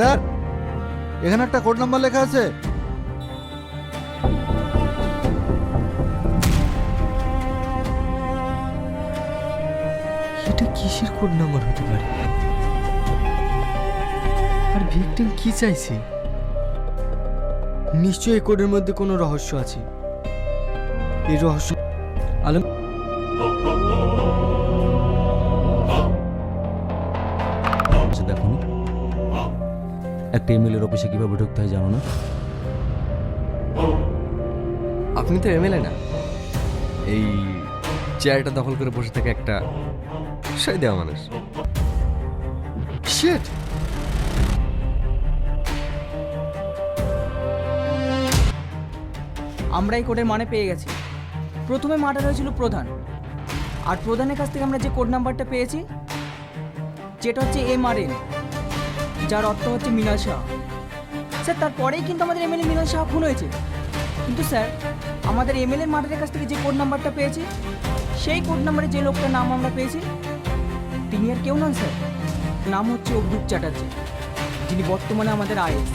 Sir এখানে একটা code number লেখা আছে। এটা কিসের কোড নাম্বার হতে পারে? আর ভিকটিম কি চাইছে? নিশ্চয়ই এই কোডের মধ্যে কোনো রহস্য আছে। এই রহস্য আলম আচ্ছা দেখো একটা এমএলএর অফিসে কীভাবে ঢুকতে হয় জানো না? আপনি তো এমএলএ না। এই চেয়ারটা দখল করে বসে থাকে একটা সাই দেওয়া মানুষ। শিট আমরা এই কোডের মানে পেয়ে গেছি। প্রথমে মার্ডার হয়েছিল প্রধান। আর প্রধানের কাছ থেকে আমরা যে কোড নাম্বারটা পেয়েছি যেটা হচ্ছে এম আর এন যার অর্থ হচ্ছে মিনাল শাহ। স্যার, তারপরেই কিন্তু আমাদের এমএলএ মিনাল শাহ খুন হয়েছে। কিন্তু স্যার, আমাদের এমএলএ মার্ডারের কাছ থেকে যে কোড নাম্বারটা পেয়েছি, সেই কোড নাম্বারে যে লোকটার নাম আমরা পেয়েছি, তিনি আর কেউ নন, স্যার। নাম হচ্ছে অভ্রুপ চ্যাটার্জি, যিনি বর্তমানে আমাদের আইএস।